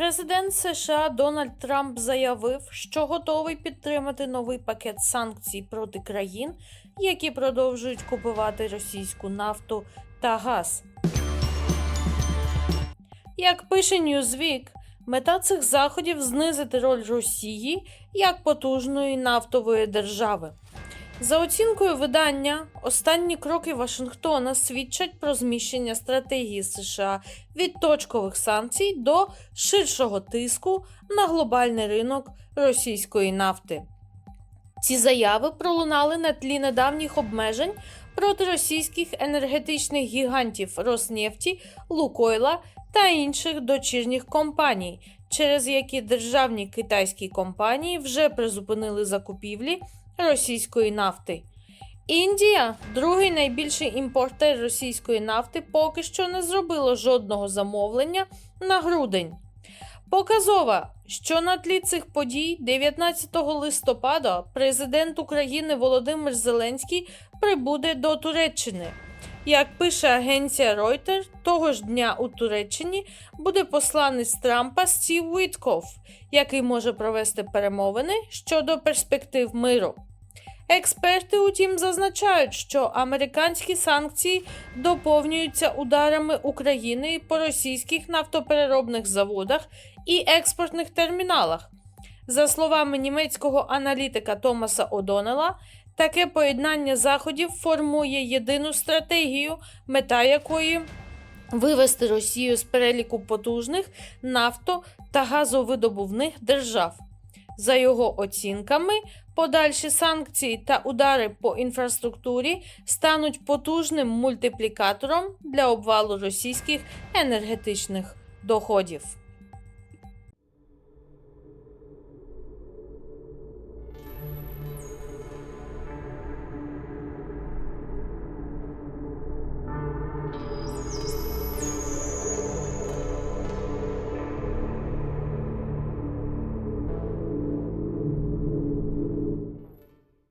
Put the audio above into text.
Президент США Дональд Трамп заявив, що готовий підтримати новий пакет санкцій проти країн, які продовжують купувати російську нафту та газ. Як пише Newsweek, мета цих заходів знизити роль Росії як потужної нафтової держави. За оцінкою видання, останні кроки Вашингтона свідчать про зміщення стратегії США від точкових санкцій до ширшого тиску на глобальний ринок російської нафти. Ці заяви пролунали на тлі недавніх обмежень проти російських енергетичних гігантів Роснефті, Лукойла та інших дочірніх компаній, через які державні китайські компанії вже призупинили закупівлі російської нафти. Індія, другий найбільший імпортер російської нафти, поки що не зробила жодного замовлення на грудень. Показова, що на тлі цих подій 19 листопада президент України Володимир Зеленський прибуде до Туреччини. Як пише агенція Reuters, того ж дня у Туреччині буде посланець Трампа Стів Вітков, який може провести перемовини щодо перспектив миру. Експерти, утім, зазначають, що американські санкції доповнюються ударами України по російських нафтопереробних заводах і експортних терміналах. За словами німецького аналітика Томаса Одонела, таке поєднання заходів формує єдину стратегію, мета якої вивести Росію з переліку потужних нафто та газовидобувних держав. За його оцінками, подальші санкції та удари по інфраструктурі стануть потужним мультиплікатором для обвалу російських енергетичних доходів.